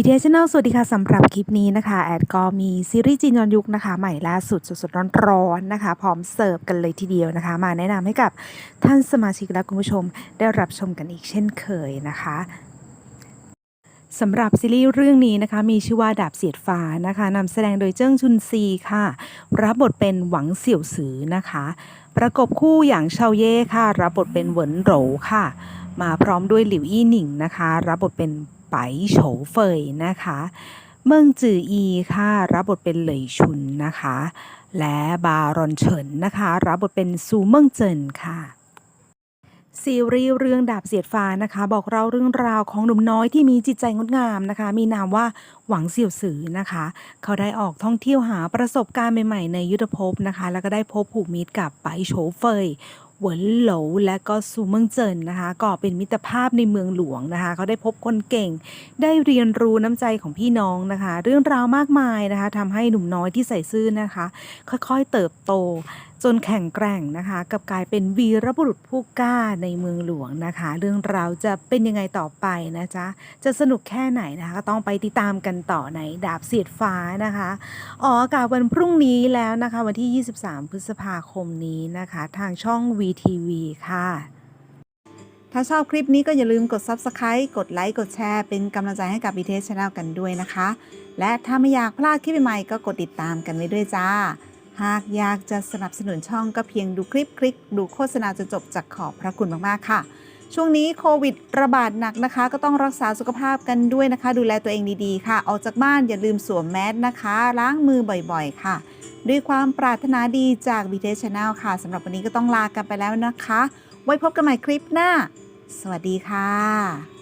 BTS Channel สวัสดีค่ะสำหรับคลิปนี้นะคะ แอดก็มีซีรีส์จีนย้อนยุคนะคะ ใหม่ล่าสุดสดๆร้อนๆนะคะ พร้อมเสิร์ฟกันเลยทีเดียวนะคะ มาแนะนำให้กับท่านสมาชิกและคุณผู้ชมได้รับชมกันอีกเช่นเคยนะคะสำหรับซีรีส์เรื่องนี้นะคะ มีชื่อว่าดาบเสียดฟ้านะคะนำแสดงโดยเจิ้งชุนซีค่ะ รับบทเป็นหวังเสี่ยวซือนะคะ ประกบคู่อย่างเชาเย่ค่ะ รับบทเป็นเหวินโหรค่ะ มาพร้อมด้วยหลิวอี้หนิงนะคะ รับบทเป็น ไปโฉเฟยนะคะ เมิงจืออีค่ะรับบทเป็นเหลยชุนนะคะ และบารอนเฉินนะคะ รับบทเป็นซูเมิงเจินค่ะซีรีส์เรื่องดาบเสียดฟ้านะคะ บอกเราเรื่องราวของหนุ่มน้อยที่มีจิตใจงดงามนะคะ มีนามว่าหวังเสี่ยวซือนะคะ เขาได้ออกท่องเที่ยวหาประสบการณ์ใหม่ๆในยุทธภพนะคะ แล้วก็ได้พบผูกมิตรกับไปโฉเฟย หวินโหลและก็ซูเมิงเจินนะคะก่อเป็นมิตรภาพในเมืองหลวงนะคะเขาได้พบคนเก่ง ได้เรียนรู้น้ำใจของพี่น้องนะคะ เรื่องราวมากมายนะคะทำให้หนุ่มน้อยที่ใส่ซื่อนะคะ ค่อยๆเติบโตจนแข็งแกร่งนะคะกับกลายเป็นวีรบุรุษผู้กล้าในเมืองหลวงนะคะ เรื่องราวจะเป็นยังไงต่อไปนะจ๊ะจะสนุกแค่ไหนนะคะก็ต้องไปติดตามกันต่อในดาบเสียดฟ้านะคะออกอากาศวันพรุ่งนี้แล้วนะคะวันที่ 23 พฤษภาคมนี้นะคะ ทางช่อง VTV ค่ะ ถ้าชอบคลิปนี้ก็อย่าลืมกด Subscribe กดไลค์กดแชร์เป็นกำลังใจให้กับ BTS Channel กันด้วยนะคะ และถ้าไม่อยากพลาดคลิปใหม่ๆก็กดติดตามกันไว้ด้วยจ้า หากอยากจะสนับสนุนช่องก็เพียงดูคลิปคลิก ดูโฆษณาจนจบจากขอบพระคุณมากๆค่ะ ช่วงนี้โควิดระบาดหนักนะคะ ก็ต้องรักษาสุขภาพกันด้วยนะคะ ดูแลตัวเองดีๆค่ะ ออกจากบ้านอย่าลืมสวมแมสนะคะ ล้างมือบ่อยๆ ค่ะ ด้วยความปรารถนาดีจาก BTS Channel ค่ะสำหรับวันนี้ก็ต้องลากันไปแล้วนะคะ ไว้พบกันใหม่คลิปหน้า สวัสดีค่ะ